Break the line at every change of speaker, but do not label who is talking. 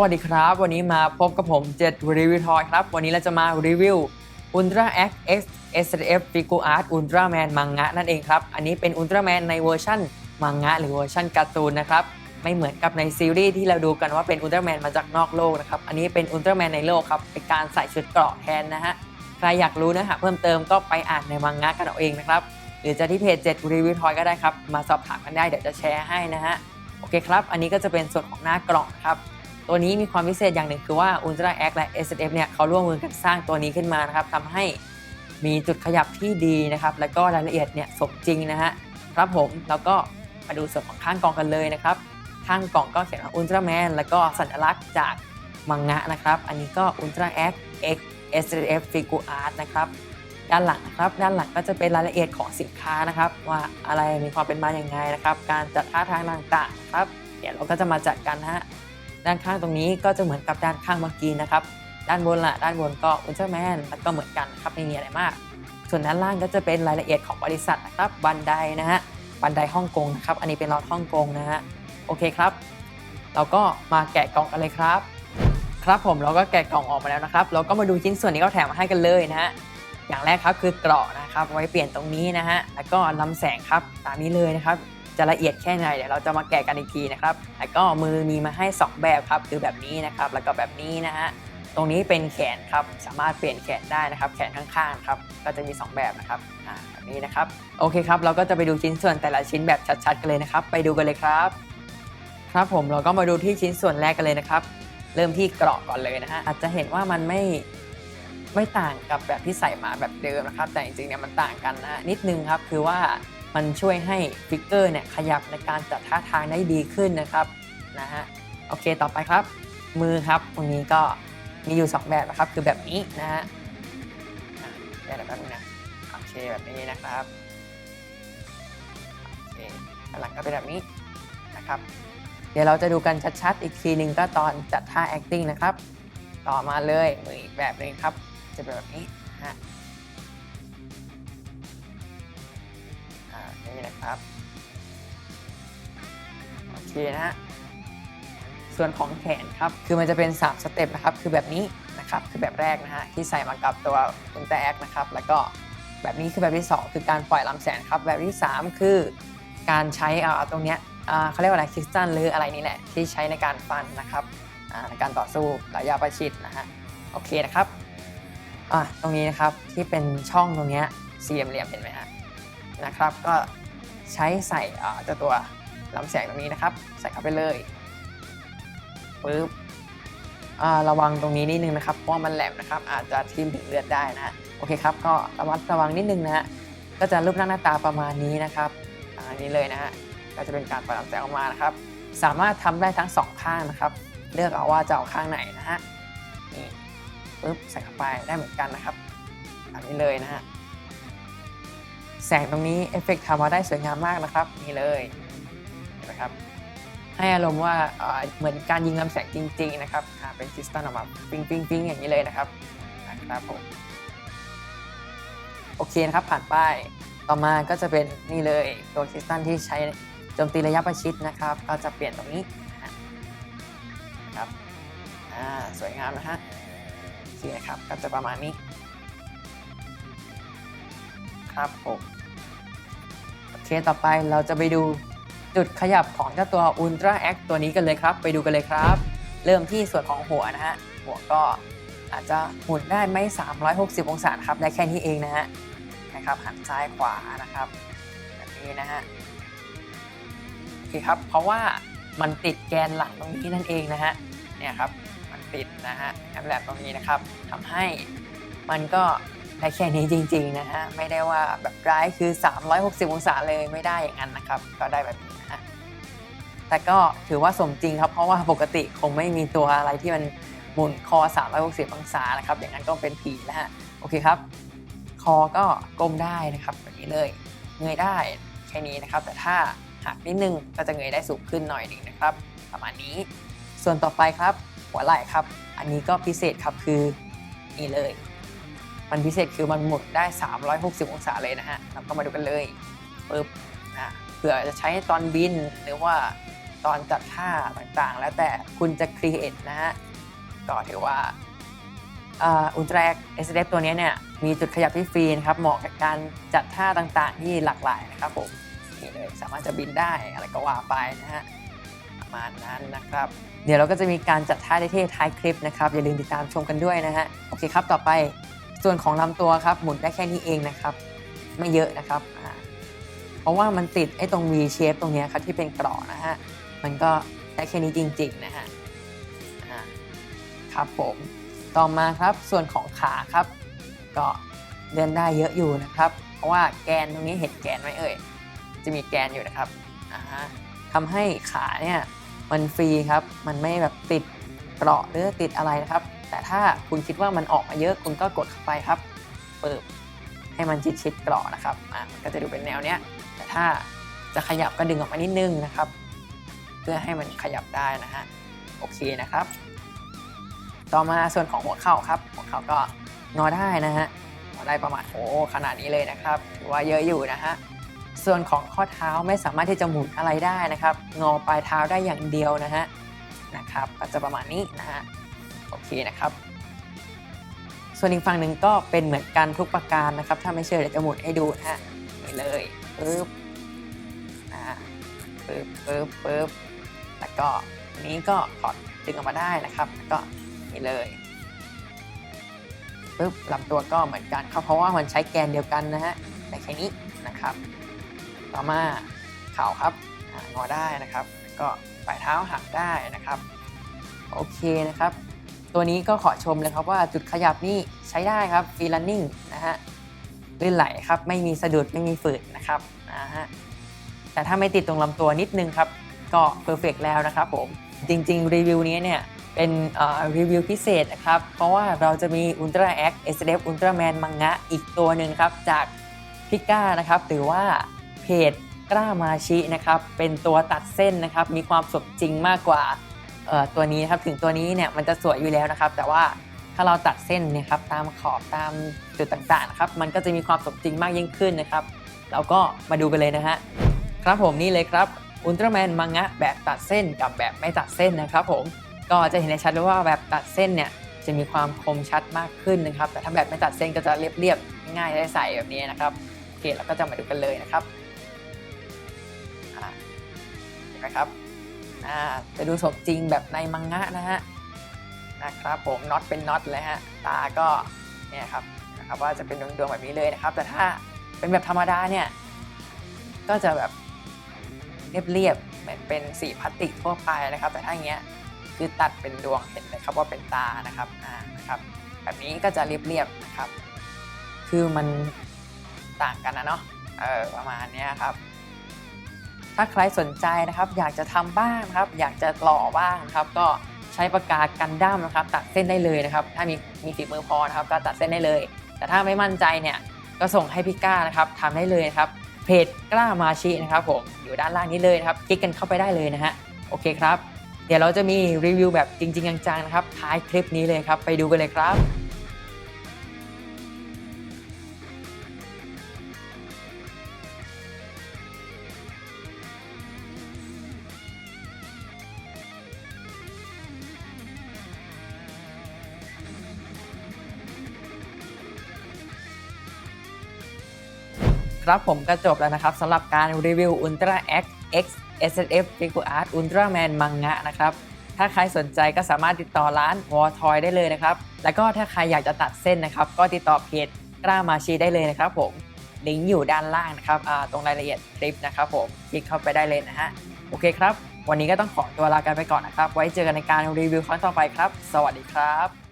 วัสดีครับ วันนี้มาพบกับผมเจ็ดรีวิวทอยครับ วันนี้เราจะมารีวิว Ultra X X SDF Figure Art Ultraman มังงะนั่นเองครับ อันนี้เป็น Ultraman ในเวอร์ชันมังงะหรือเวอร์ชันการ์ตูนนะครับ ไม่เหมือนกับในซีรีส์ที่เราดูกันว่าเป็นอุลตร้าแมนมาจากนอกโลกนะครับ อันนี้เป็นอุลตร้าแมนในโลกครับ เป็นการใส่ชุดเกราะแทนนะฮะ ใครอยากรู้เนื้อหาเพิ่มเติมก็ไปอ่านในมังงะกันเอาเองนะครับ หรือจะที่เพจ7รีวิวทอยก็ได้ครับ มาสอบถามกันได้เดี๋ยวจะแชร์ให้นะฮะ โอเคครับ อันนี้ก็จะเป็นส่วนของหน้ากล่องครับ ตัวนี้มีความพิเศษอย่างหนึ่งคือว่า Ultra X และ SF เนี่ยเขาร่วมมือกันสร้างตัวนี้ขึ้นมานะครับทำให้มีจุดขยับที่ดีนะครับ แล้วก็รายละเอียดเนี่ยสมจริงนะฮะครับผมแล้วก็มาดูส่วนของข้างกล่องกันเลยนะครับ ข้างกล่องก็เขียนว่า Ultraman แล้วก็สัญลักษณ์จากมังงะนะครับ อันนี้ก็ Ultra X X SDF Figure Art นะครับด้านหลังนะครับด้านหลังก็จะเป็นรายละเอียดของสินค้านะครับ ว่าอะไรมีความเป็นมาอย่างไงนะครับ การจัดท่าทางต่างๆนะครับ เดี๋ยวเราก็จะมาจัดกันนะฮะ ด้านข้างตรงนี้ก็จะเหมือนกับด้านข้างเมื่อกี้นะครับ ด้านบนล่ะด้านบนก็อุลตร้าแมนแล้วก็เหมือนกันนะครับไม่มีอะไรมาก ส่วนด้านล่างก็จะเป็นรายละเอียดของบริษัทนะครับบันไดนะฮะบันไดฮ่องกงนะครับอันนี้เป็นล็อตฮ่องกงนะฮะโอเคครับ เราก็มาแกะกล่องกันเลยครับ ครับผมเราก็แกะกล่องออกมาแล้วนะครับเราก็มาดูชิ้นส่วนที่เขาแถมมาให้กันเลยนะฮะอย่างแรกครับคือเกราะนะครับไว้เปลี่ยนตรงนี้นะฮะแล้วก็ลำแสงครับตามนี้เลยนะครับ จะละเอียดแค่ไหนเดี๋ยวเราจะมาแกะกันอีกทีนะครับแล้วก็มือมีมาให้ 2 แบบครับคือแบบนี้นะครับ แล้วก็แบบนี้นะฮะตรงนี้เป็นแขนครับสามารถเปลี่ยนแขนได้นะครับ แขนข้างๆครับก็จะมี 2 แบบนะครับอ่าแบบนี้นะครับโอเคครับ เราก็จะไปดูชิ้นส่วนแต่ละชิ้นแบบชัดๆกันเลยนะครับ ไปดูกันเลยครับ ครับผมเราก็มาดูที่ชิ้นส่วนแรกกันเลยนะครับ เริ่มที่เกราะก่อนเลยนะฮะอาจจะเห็นว่ามันไม่ไม่ต่างกับแบบที่ใส่มาแบบเดิมนะครับ แต่จริงๆเนี่ยมันต่างกันนะนิดนึงครับคือว่า มันช่วยให้ฟิกเกอร์เนี่ยขยับในการจัดท่าทางได้ดีขึ้นนะครับนะฮะโอเคต่อไปครับ มือครับตรงนี้ก็มีอยู่ 2 แบบนะครับ คือแบบนี้นะฮะเดี๋ยวแป๊บนึงนะโอเคแบบนี้นะครับโอเคหลังก็เป็นแบบนี้นะครับ เดี๋ยวเราจะดูกันชัดๆ อีกทีหนึ่งก็ตอนจัดท่า acting นะครับ ต่อมาเลยมืออีกแบบหนึงครับ จะเป็นแบบนี้นะฮะ นี่นะครับโอเคนะฮะส่วนของแขนครับคือมันจะเป็น 3 สเต็ปนะครับคือแบบนี้นะครับคือแบบแรกนะฮะที่ใส่มากับตัวอุลตร้าแอคนะครับแล้วก็แบบนี้คือแบบที่ 2 คือการปล่อยลำแสงครับแบบที่ 3 คือการใช้อ่าตรงเนี้ยอ่าเขาเรียกว่าอะไรคริสตัลหรืออะไรนี่แหละที่ใช้ในการฟันนะครับอ่าในการต่อสู้ระยะประชิดนะฮะโอเคนะครับอะตรงนี้นะครับที่เป็นช่องตรงเนี้ยสี่เหลี่ยมเห็นไหมฮะนะครับก็ ใช้ใส่เจ้าตัวลำแสงตรงนี้นะครับ ใส่เข้าไปเลยปึ๊บระวังตรงนี้นิดนึงนะครับ เพราะมันแหลมนะครับ อาจจะทิ่มถึงเลือดได้นะโอเคครับ ก็ระมัดระวังนิดนึงนะฮะก็จะรูปร่างหน้าตาประมาณนี้นะครับอันนี้เลยนะฮะก็จะเป็นการปล่อยลำแสงออกมานะครับ สามารถทำได้ทั้งสองข้างนะครับ เลือกเอาว่าจะเอาข้างไหนนะฮะนี่ปุ๊บใส่เข้าไปได้เหมือนกันนะครับแบบนี้เลยนะฮะ แสงตรงนี้เอฟเฟกต์ทำมาได้สวยงามมากนะครับ นี่เลยนไหมครับให้อารมณ์ว่าเหมือนการยิงลำแสงจริง ๆ นะครับเป็นคริสตัลออกมาปิ้งปิ้งปิ้งอย่างนี้เลยนะครับนะครับผมโอเคนะครับผ่านไปต่อมาก็จะเป็นนี่เลยตัวคริสตัลที่ใช้โจมตีระยะประชิดนะครับ ก็จะเปลี่ยนตรงนี้นะครับอ่าสวยงามนะฮะโอเคครับก็จะประมาณนี้ ครับผมโอเคต่อไปเราจะไปดูจุดขยับของเจ้าตัว Ultra X ตัวนี้กันเลยครับ ไปดูกันเลยครับ เริ่มที่ส่วนของหัวนะฮะ หัวก็อาจจะหมุนได้ไม่ 360 องศาครับ ได้แค่นี้เองนะฮะ นะครับ หันซ้ายขวานะครับ แบบนี้นะฮะ โอเคครับ เพราะว่ามันติดแกนหลังตรงนี้นั่นเองนะฮะ เนี่ยครับ มันติดนะฮะแอมแลบตรงนี้นะครับทำให้มันก็ ได้แค่นี้จริงๆนะฮะไม่ได้ว่าแบบร้ายคือ 360 องศาเลยไม่ได้อย่างนั้นนะครับ ก็ได้แบบนี้นะฮะแต่ก็ถือว่าสมจริงครับ เพราะว่าปกติคงไม่มีตัวอะไรที่มันหมุนคอ 360 องศานะครับ อย่างนั้นก็เป็นผีแล้วฮะโอเคครับ คอก็ก้มได้นะครับแบบนี้เลยเงยได้แค่นี้นะครับ แต่ถ้าหักนิดนึงก็จะเงยได้สูงขึ้นหน่อยหนึ่งนะครับ ประมาณนี้ ส่วนต่อไปครับ หัวไหล่ครับ อันนี้ก็พิเศษครับคือนี่เลย มันพิเศษคือมันหมุนได้ 360 องศาเลยนะฮะเราก็มาดูกันเลยปึ๊บอะเผื่อจะใช้ตอนบินหรือว่าตอนจัดท่าต่างๆ แล้วแต่คุณจะครีเอทนะฮะก็ถือว่าอุลตร้าเอสเตัวนี้เนี่ยมีจุดขยับที่ฟรีนะครับ เหมาะกับการจัดท่าต่างๆ ที่หลากหลายนะครับผมนี่เลยสามารถจะบินได้อะไรก็ว่าไปนะฮะประมาณนั้นนะครับ เดี๋ยวเราก็จะมีการจัดท่าเท่ๆท้ายคลิปนะครับ อย่าลืมติดตามชมกันด้วยนะฮะ โอเคครับ ต่อไป ส่วนของลำตัวครับหมุนได้แค่นี้เองนะครับ ไม่เยอะนะครับเพราะว่ามันติดไอ้ตรง V shape ตรงเนี้ยครับที่เป็นกรอนะฮะมันก็ได้แค่นี้จริงๆนะฮะครับผมต่อมาครับส่วนของขาครับ ก็เดินได้เยอะอยู่นะครับ เพราะว่าแกนตรงนี้เห็นแกนไหมเอ่ยจะมีแกนอยู่นะครับอ่าฮะทำให้ขาเนี่ยมันฟรีครับ มันไม่แบบติดเกราะหรือติดอะไรนะครับ แต่ถ้าคุณคิดว่ามันออกมาเยอะคุณก็กดเข้าไปครับ เปิดให้มันชิดชิดๆกราะนะครับอะมันก็จะดูเป็นแนวเนี้ย แต่ถ้าจะขยับก็ดึงออกมานิดนึงนะครับ เพื่อให้มันขยับได้นะฮะโอเคนะครับ ต่อมาส่วนของหัวเข่าครับ หัวเข่าก็งอได้นะฮะงอได้ประมาณโอ้ขนาดนี้เลยนะครับว่าเยอะอยู่นะฮะส่วนของข้อเท้าไม่สามารถที่จะหมุนอะไรได้นะครับ งอปลายเท้าได้อย่างเดียวนะฮะนะครับก็จะประมาณนี้นะฮะ โอเคนะครับ ส่วนอีกฝั่งหนึ่งก็เป็นเหมือนกันทุกประการนะครับ ถ้าไม่เชื่อเดี๋ยวจะหมุนให้ดูนะฮะนี่เลยปึ๊บอ่าปึ๊บปึ๊บปึ๊บแล้วก็นี้ก็ถอดดึงออกมาได้นะครับแล้วก็นี่เลยปึ๊บลำตัวก็เหมือนกันครับเพราะว่ามันใช้แกนเดียวกันนะฮะแต่แค่นี้นะครับ ต่อมาเข่าครับงอได้นะครับแล้วก็ปลายเท้าหักได้นะครับ โอเคนะครับ ตัวนี้ก็ขอชมเลยครับว่าจุดขยับนี่ใช้ได้ครับฟรีลันนิ่งนะฮะลื่นไหลครับไม่มีสะดุดไม่มีฝืดนะครับนะฮะแต่ถ้าไม่ติดตรงลำตัวนิดนึงครับ ก็เพอร์เฟกแล้วนะครับผม จริง ๆ รีวิวนี้เนี่ยเป็นรีวิวพิเศษนะครับ เพราะว่าเราจะมี Ultra X SF Ultraman มังงะอีกตัวหนึ่งครับ จากพิก้านะครับ หรือว่าเพจกล้ามาชินะครับ เป็นตัวตัดเส้นนะครับ มีความสมจริงมากกว่า ตัวนี้นะครับถึงตัวนี้เนี่ยมันจะสวยอยู่แล้วนะครับ แต่ว่าถ้าเราตัดเส้นเนี่ยครับตามขอบตามจุดต่างๆนะครับมันก็จะมีความสมจริงมากยิ่งขึ้นนะครับ เราก็มาดูกันเลยนะฮะครับผมนี่เลยครับอุลตร้าแมนมังงะแบบตัดเส้นกับแบบไม่ตัดเส้นนะครับผมก็จะเห็นได้ชัดเลยว่าแบบตัดเส้นเนี่ยจะมีความคมชัดมากขึ้นนะครับ แต่ถ้าแบบไม่ตัดเส้นก็จะเรียบๆง่ายๆได้ใส่แบบนี้นะครับโอเคเราก็จะมาดูกันเลยนะครับเห็นไหมครับ จะดูสมจริงแบบในมังงะนะฮะนะครับผมน็อตเป็นน็อตเลยฮะตาก็เนี่ยครับนะครับว่าจะเป็นดวงๆแบบนี้เลยนะครับ แต่ถ้าเป็นแบบธรรมดาเนี่ยก็จะแบบเรียบๆเหมือนเป็นสีพลาสติกทั่วไปนะครับ แต่ถ้าอย่างเงี้ยคือตัดเป็นดวงเห็นเลยครับว่าเป็นตานะครับอ่านะครับ แบบนี้ก็จะเรียบๆนะครับ คือมันต่างกันนะเนาะเออประมาณนี้ครับ ถ้าใครสนใจนะครับ อยากจะทำบ้างครับ อยากจะหล่อบ้างนะครับ ก็ใช้ปากกากันด้ามนะครับ ตัดเส้นได้เลยนะครับ ถ้ามีมีฝีมือพอนะครับ ก็ตัดเส้นได้เลย แต่ถ้าไม่มั่นใจเนี่ยก็ส่งให้พี่ก้านะครับทำได้เลยครับเพจกล้ามาชินะครับผมอยู่ด้านล่างนี้เลยนะครับคลิกกันเข้าไปได้เลยนะฮะโอเคครับ เดี๋ยวเราจะมีรีวิวแบบจริง ๆ จังๆนะครับท้ายคลิปนี้เลยครับ ไปดูกันเลยครับ ครับผมก็จบแล้วนะครับสำหรับการรีวิว Ultra X X SNF Figure Art Ultraman มังงะนะครับ ถ้าใครสนใจก็สามารถติดต่อร้าน w a r Toy ได้เลยนะครับ แล้วก็ถ้าใครอยากจะตัดเส้นนะครับ ก็ติดต่อเพจกล้ามาชีได้เลยนะครับผมลิงก์อยู่ด้านล่างนะครับตรงรายละเอียดคลิปนะครับผมคลิกเข้าไปได้เลยนะฮะโอเคครับ วันนี้ก็ต้องขอตัวลากันไปก่อนนะครับ ไว้เจอกันในการรีวิวครั้งต่อไปครับ สวัสดีครับ